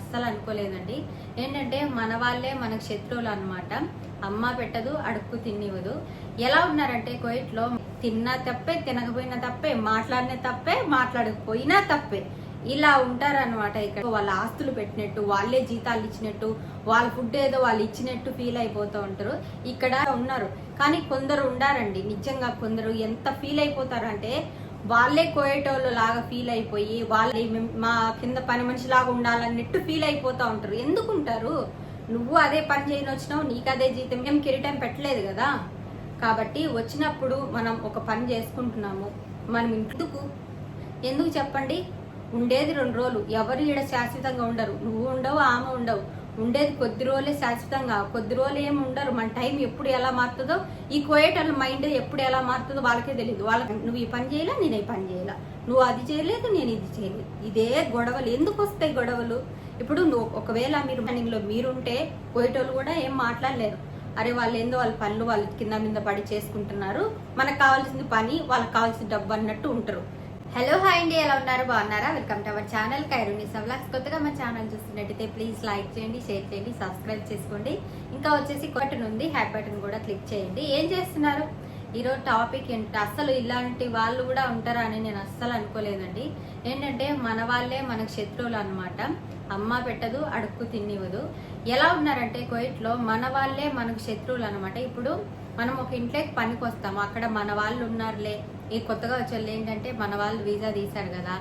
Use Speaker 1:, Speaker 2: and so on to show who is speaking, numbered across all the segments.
Speaker 1: అస్సలు అనుకోలేదండి. ఏంటంటే మన వాళ్ళే మనకు శత్రువులు అనమాట అమ్మ పెట్టదు అడుక్కు తినివ్వదు. ఎలా ఉన్నారంటే కోయిట్లో తిన్నా తప్పే తినకపోయినా తప్పే మాట్లాడిన తప్పే మాట్లాడకపోయినా తప్పే. ఇలా ఉంటారనమాట ఇక్కడ. వాళ్ళ ఆస్తులు పెట్టినట్టు వాళ్ళే జీతాలు ఇచ్చినట్టు వాళ్ళ ఫుడ్ ఏదో వాళ్ళు ఇచ్చినట్టు ఫీల్ అయిపోతూ ఉంటారు. ఇక్కడ ఉన్నారు. కానీ కొందరు ఉండారండి. నిజంగా కొందరు ఎంత ఫీల్ అయిపోతారంటే వాళ్ళే కోయేటోళ్ళు లాగా ఫీల్ అయిపోయి వాళ్ళే మా కింద పని మనిషి లాగా ఉండాలన్నట్టు ఫీల్ అయిపోతూ ఉంటారు. ఎందుకుంటారు? నువ్వు అదే పని చేయని వచ్చినావు నీకు అదే జీతం. ఏం కిరీటం పెట్టలేదు కదా. కాబట్టి వచ్చినప్పుడు మనం ఒక పని చేసుకుంటున్నాము. మనం ఎందుకు? ఎందుకు చెప్పండి? ఉండేది రెండు రోజులు. ఎవరు ఈడ శాశ్వతంగా ఉండరు. నువ్వు ఉండవు ఆమె ఉండవు. ఉండేది కొద్ది రోజులే శాశ్వతంగా. కొద్ది రోజులు ఏమి ఉండరు. మన టైం ఎప్పుడు ఎలా మారుతుందో ఈ కోయేటర్ల మైండ్ ఎప్పుడు ఎలా మారుతుందో వాళ్ళకే తెలియదు వాళ్ళకి నువ్వు ఈ పని చేయలే నేను ఈ పని చేయలే. నువ్వు అది చేయలేదు నేను ఇది చేయలేదు. ఇదే గొడవలు. ఎందుకు వస్తాయి గొడవలు? ఇప్పుడు నువ్వు ఒకవేళ మీరు ప్లానింగ్ మీరుంటే కోయేటోళ్ళు కూడా ఏం మాట్లాడలేరు అరే వాళ్ళు ఏందో వాళ్ళ పనులు వాళ్ళు కింద మీద పడి చేసుకుంటున్నారు. మనకు కావాల్సింది పని వాళ్ళకి కావాల్సిన డబ్బు అన్నట్టు ఉంటారు. హలో హాయ్ అండి ఎలా ఉన్నారు? బాగున్నారా? వెల్కమ్ టు అవర్ ఛానల్ కైరుని సవ్లాక్స్ కొత్తగా మా ఛానల్ చూస్తున్నట్టయితే ప్లీజ్ లైక్ చేయండి షేర్ చేయండి సబ్స్క్రైబ్ చేసుకోండి. ఇంకా వచ్చేసి బటన్ ఉంది హ్యాప్ బటన్ కూడా క్లిక్ చేయండి. ఏం చేస్తున్నారు? ఈరోజు టాపిక్ ఏంటంటే అస్సలు ఇలాంటి వాళ్ళు కూడా ఉంటారా అని నేను అస్సలు అనుకోలేదండి. ఏంటంటే మన వాళ్ళే మనకు శత్రువులు అనమాట అమ్మ పెట్టదు అడుక్కు తినివ్వదు. ఎలా ఉన్నారంటే కోయిట్లో మన వాళ్ళే మనకు శత్రువులు అనమాట ఇప్పుడు మనం ఒక ఇంట్లోకి పనికి వస్తాము అక్కడ మన వాళ్ళు ఉన్నారులే. ఈ కొత్తగా వచ్చే వాళ్ళు ఏంటంటే మన వాళ్ళు వీసా తీశారు కదా.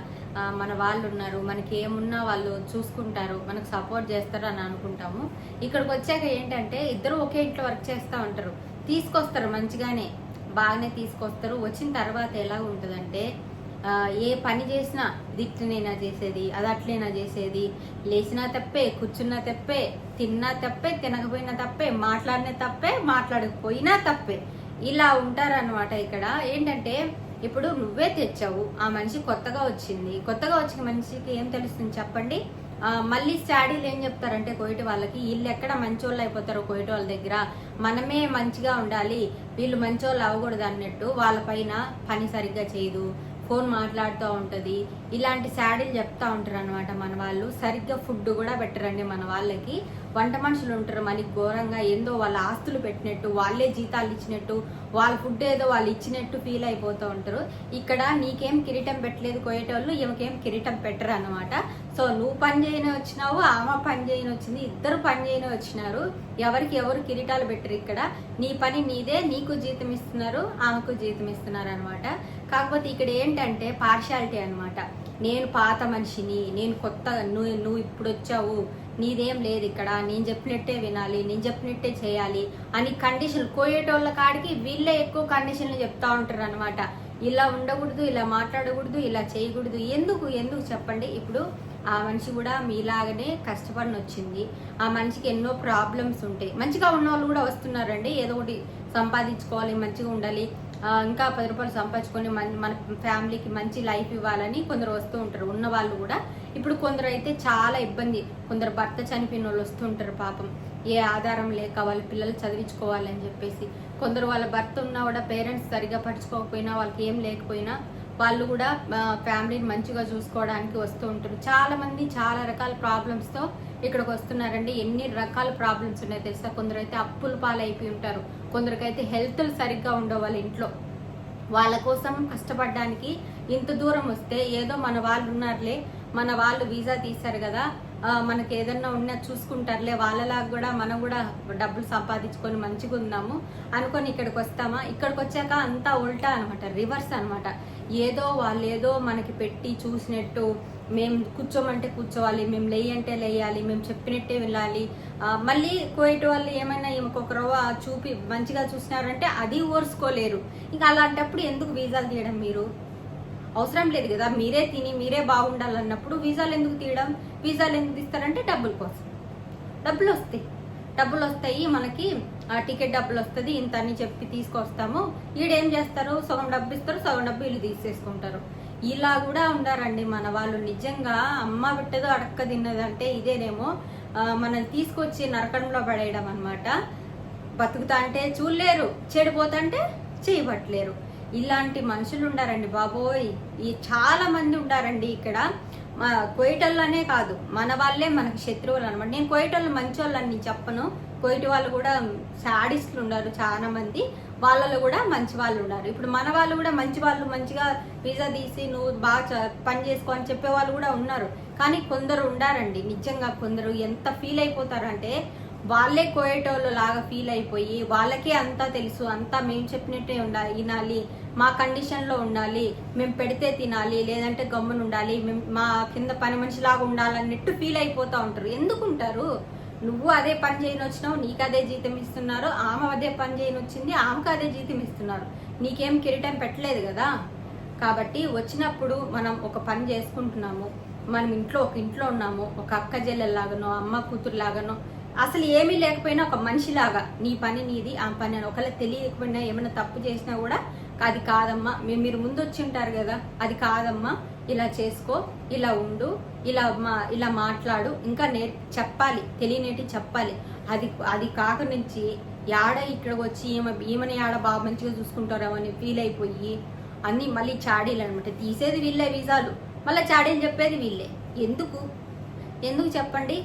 Speaker 1: మన వాళ్ళు ఉన్నారు. మనకి ఏమున్నా వాళ్ళు చూసుకుంటారు. మనకు సపోర్ట్ చేస్తారు అని అనుకుంటాము. ఇక్కడికి వచ్చాక ఏంటంటే ఇద్దరు ఒకే ఇంట్లో వర్క్ చేస్తూ ఉంటారు. తీసుకొస్తారు మంచిగానే. బాగానే తీసుకొస్తారు. వచ్చిన తర్వాత ఎలా ఉంటుందంటే ఏ పని చేసినా దిట్టునైనా చేసేది అది అట్లైనా చేసేది. లేచినా తప్పే కూర్చున్నా తప్పే తిన్నా తప్పే తినకపోయినా తప్పే మాట్లాడిన తప్పే మాట్లాడకపోయినా తప్పే. ఇలా ఉంటారన్నమాట ఇక్కడ. ఏంటంటే ఇప్పుడు నువ్వే తెచ్చావు ఆ మనిషి కొత్తగా వచ్చింది. కొత్తగా వచ్చిన మనిషికి ఏం తెలుస్తుంది చెప్పండి? మళ్ళీ స్టాడీలు ఏం చెప్తారంటే కోయిటి వాళ్ళకి వీళ్ళు ఎక్కడ మంచోళ్ళు అయిపోతారో కోయిటి వాళ్ళ దగ్గర? మనమే మంచిగా ఉండాలి. వీళ్ళు మంచోళ్ళు అవ్వకూడదు అన్నట్టు వాళ్ళ పైన పని సరిగ్గా చేయదు. ఫోన్ మాట్లాడుతూ ఉంటుంది. ఇలాంటి శాడీలు చెప్తా ఉంటారు అనమాట మన వాళ్ళు. సరిగ్గా ఫుడ్ కూడా పెట్టరండి మన వాళ్ళకి. వంట మనుషులు ఉంటారు మనకి ఘోరంగా. ఏందో వాళ్ళ ఆస్తులు పెట్టినట్టు వాళ్ళే జీతాలు ఇచ్చినట్టు వాళ్ళ ఫుడ్ ఏదో వాళ్ళు ఇచ్చినట్టు ఫీల్ అయిపోతూ ఉంటారు. ఇక్కడ నీకేం కిరీటం పెట్టలేదు కోయేటోళ్ళు ఈమెకేం కిరీటం పెట్టరు అనమాట సో నువ్వు పని చేయని వచ్చినావు ఆమె పని చేయని వచ్చింది ఇద్దరు పని చేయని వచ్చినారు. ఎవరికి ఎవరు కిరీటాలు పెట్టరు ఇక్కడ. నీ పని నీదే నీకు జీతం ఇస్తున్నారు ఆమెకు జీతం ఇస్తున్నారు అనమాట కాకపోతే ఇక్కడ ఏంటంటే పార్షాలిటీ అనమాట నేను పాత మనిషిని నేను కొత్త నువ్వు నువ్వు ఇప్పుడు వచ్చావు. నీదేం లేదు ఇక్కడ నేను చెప్పినట్టే వినాలి నేను చెప్పినట్టే చేయాలి అని కండిషన్ కోయేటోళ్ళ కాడికి వీళ్ళే ఎక్కువ కండిషన్లు చెప్తా ఉంటారు అనమాట ఇలా ఉండకూడదు ఇలా మాట్లాడకూడదు ఇలా చేయకూడదు. ఎందుకు ఎందుకు చెప్పండి? ఇప్పుడు ఆ మనిషి కూడా మీలాగనే కష్టపడిని వచ్చింది ఆ మనిషికి ఎన్నో ప్రాబ్లమ్స్ ఉంటాయి. మంచిగా ఉన్న వాళ్ళు కూడా వస్తున్నారండి. ఏదో ఒకటి సంపాదించుకోవాలి మంచిగా ఉండాలి. ఇంకా పది రూపాయలు సంపాదించుకొని మన మన ఫ్యామిలీకి మంచి లైఫ్ ఇవ్వాలని కొందరు వస్తూ ఉంటారు. ఉన్న వాళ్ళు కూడా. ఇప్పుడు కొందరు అయితే చాలా ఇబ్బంది. కొందరు భర్త చనిపోయిన వాళ్ళు వస్తుంటారు పాపం. ఏ ఆధారం లేక వాళ్ళ పిల్లలు చదివించుకోవాలని చెప్పేసి. కొందరు వాళ్ళ భర్త ఉన్నా కూడా పేరెంట్స్ సరిగా పట్టించుకోకపోయినా వాళ్ళకి ఏం లేకపోయినా వాళ్ళు కూడా ఫ్యామిలీని మంచిగా చూసుకోవడానికి వస్తూ ఉంటారు. చాలా మంది చాలా రకాల ప్రాబ్లమ్స్తో ఇక్కడికి వస్తున్నారండి. ఎన్ని రకాల ప్రాబ్లమ్స్ ఉన్నాయో తెలుసా? కొందరు అయితే అప్పుల పాలైపోయి ఉంటారు. కొందరికైతే హెల్త్లు సరిగ్గా ఉండవు వాళ్ళ ఇంట్లో. వాళ్ళ కోసం కష్టపడడానికి ఇంత దూరం వస్తే ఏదో మన వాళ్ళు ఉన్నారులే మన వాళ్ళు వీసా తీశారు కదా మనకి ఏదన్నా ఉన్నా చూసుకుంటారులే. వాళ్ళలాగా కూడా మనం కూడా డబ్బులు సంపాదించుకొని మంచిగా ఉందాము అనుకొని ఇక్కడికి వస్తామా? ఇక్కడికి వచ్చాక అంతా ఉల్టా అనమాట రివర్స్ అనమాట ఏదో వాళ్ళు ఏదో మనకి పెట్టి చూసినట్టు మేము కూర్చోమంటే కూర్చోవాలి మేము లేయంటే లేయాలి మేము చెప్పినట్టే వెళ్ళాలి. మళ్ళీ కోయట వాళ్ళు ఏమైనా ఈమెకు ఒక రవ్వ చూపి మంచిగా చూసినారంటే అది ఓర్చుకోలేరు. ఇంకా అలాంటప్పుడు ఎందుకు వీసాలు తీయడం మీరు? అవసరం లేదు కదా. మీరే తిని మీరే బాగుండాలన్నప్పుడు వీసాలు ఎందుకు తీయడం? వీసాలు ఎందుకు తీస్తారంటే డబ్బుల కోసం. డబ్బులు వస్తాయి. డబ్బులు వస్తాయి మనకి ఆ టికెట్ డబ్బులు వస్తుంది ఇంత అని చెప్పి తీసుకొస్తాము. ఈడేం చేస్తారు? సగం డబ్బు ఇస్తారు సగం డబ్బు వీళ్ళు తీసేసుకుంటారు. ఇలా కూడా ఉండారండి మన వాళ్ళు. నిజంగా అమ్మ బిట్టదో అడక్క తిన్నదంటే ఇదేనేమో మనం మనల్ని తీసుకొచ్చి నరకంలో పడేయడం అనమాట బతుకుతా అంటే చూడలేరు చెడిపోతుంటే చేయబట్టలేరు. ఇలాంటి మనుషులు ఉండారండి బాబోయ్. ఈ చాలా మంది ఉండారండి ఇక్కడ. మా కోయిటల్లోనే కాదు మన వాళ్ళే మనకి శత్రువులు అనమాట నేను కోయిటోళ్ళు మంచి వాళ్ళని చెప్పను. కోయిటి వాళ్ళు కూడా శాడిస్టులు ఉన్నారు చాలా మంది. వాళ్ళలో కూడా మంచి వాళ్ళు ఉన్నారు. ఇప్పుడు మన వాళ్ళు కూడా మంచి వాళ్ళు మంచిగా వీసా తీసి నువ్వు బాగా చ- పని చేసుకో అని చెప్పే వాళ్ళు కూడా ఉన్నారు. కానీ కొందరు ఉండారండి. నిజంగా కొందరు ఎంత ఫీల్ అయిపోతారంటే వాళ్ళే కోయేటోళ్ళు లాగా ఫీల్ అయిపోయి వాళ్ళకే అంతా తెలుసు అంతా మేము చెప్పినట్టే ఉండాలి వినాలి మా కండిషన్లో ఉండాలి మేము పెడితే తినాలి లేదంటే గమ్మున ఉండాలి మేము మా కింద పని మనిషిలాగా ఉండాలన్నట్టు ఫీల్ అయిపోతూ ఉంటారు. ఎందుకు ఉంటారు నువ్వు అదే పని చేయని వచ్చినావు నీకు అదే జీతం ఇస్తున్నారు ఆమె అదే పని చేయని వచ్చింది ఆమెకు అదే జీతం ఇస్తున్నారు. నీకేం కిరీటం పెట్టలేదు కదా? కాబట్టి వచ్చినప్పుడు మనం ఒక పని చేసుకుంటున్నాము. మనం ఇంట్లో ఒక ఇంట్లో ఉన్నాము ఒక అక్క చెల్లెల్లాగానో అమ్మ కూతురులాగానో అసలు ఏమీ లేకపోయినా ఒక మనిషిలాగా నీ పని నీది ఆ పని అని ఒకవేళ తెలియకపోయినా ఏమైనా తప్పు చేసినా కూడా అది కాదమ్మా. మేము మీరు ముందు వచ్చి ఉంటారు కదా అది కాదమ్మా. ఇలా చేసుకో ఇలా ఉండు ఇలా మా ఇలా మాట్లాడు. ఇంకా నే చెప్పాలి తెలియనేటి చెప్పాలి. అది అది కాక నుంచి యాడ ఇక్కడికి వచ్చి ఈమె ఈమెని ఆడ బాగా మంచిగా చూసుకుంటారేమో అని ఫీల్ అయిపోయి అన్నీ మళ్ళీ చాడీలు అనమాట తీసేది వీళ్ళే వీసాలు. మళ్ళీ చాడీలు చెప్పేది వీళ్ళే. ఎందుకు? ఎందుకు చెప్పండి?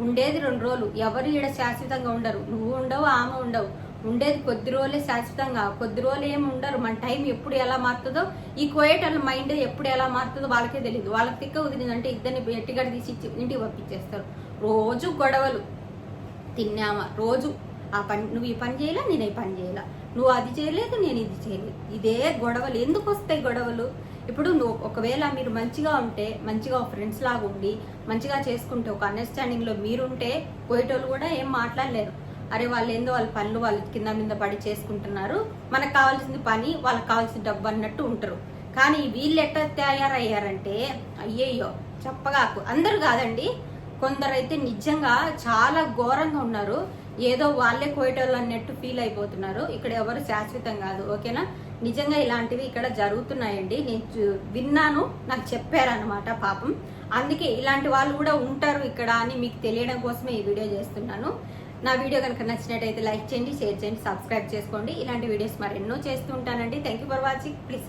Speaker 1: ఉండేది రెండు రోజులు. ఎవరు ఈడ శాశ్వతంగా ఉండరు. నువ్వు ఉండవు ఆమె ఉండవు. ఉండేది కొద్ది రోజులే శాశ్వతంగా. కొద్ది రోజులు ఏమి ఉండరు. మన టైం ఎప్పుడు ఎలా మారుతుందో ఈ కోయేటల్ మైండ్ ఎప్పుడు ఎలా మారుతుందో వాళ్ళకే తెలియదు వాళ్ళకి తిక్క కుదిరిందంటే ఇద్దరిని ఎట్టిగడ తీసి ఇచ్చి ఇంటికి పంపించేస్తారు. రోజు గొడవలు. తిన్నామా? రోజు. ఆ పని నువ్వు ఈ పని చేయలే నేను ఈ పని చేయలే. నువ్వు అది చేయలేదు నేను ఇది చేయలేదు. ఇదే గొడవలు. ఎందుకు వస్తాయి గొడవలు? ఇప్పుడు నువ్వు ఒకవేళ మీరు మంచిగా ఉంటే మంచిగా ఫ్రెండ్స్ లాగా ఉండి మంచిగా చేసుకుంటే ఒక అండర్స్టాండింగ్లో మీరుంటే పోయేటోళ్ళు కూడా ఏం మాట్లాడలేరు. అరే వాళ్ళు ఏందో వాళ్ళ పనులు వాళ్ళు కింద మీద పడి చేసుకుంటున్నారు. మనకు కావాల్సింది పని వాళ్ళకి కావాల్సిన డబ్బు అన్నట్టు ఉంటారు. కానీ వీళ్ళు ఎట్లా తయారయ్యారంటే అయ్యయ్యో చెప్పగాకు. అందరు కాదండి కొందరైతే నిజంగా చాలా ఘోరంగా ఉన్నారు. ఏదో వాళ్ళే కోయటోళ్ళు అన్నట్టు ఫీల్ అయిపోతున్నారు. ఇక్కడ ఎవరు శాశ్వతం కాదు ఓకేనా? నిజంగా ఇలాంటివి ఇక్కడ జరుగుతున్నాయండి. నేను విన్నాను నాకు చెప్పారనమాట పాపం. అందుకే ఇలాంటి వాళ్ళు కూడా ఉంటారు ఇక్కడ అని మీకు తెలియడం కోసమే ఈ వీడియో చేస్తున్నాను. నా వీడియో కనుక నచ్చినట్టయితే లైక్ చేయండి షేర్ చేయండి సబ్స్క్రైబ్ చేసుకోండి. ఇలాంటి వీడియోస్ మరెన్నో చేస్తూ ఉంటానండి. Thank you for watching please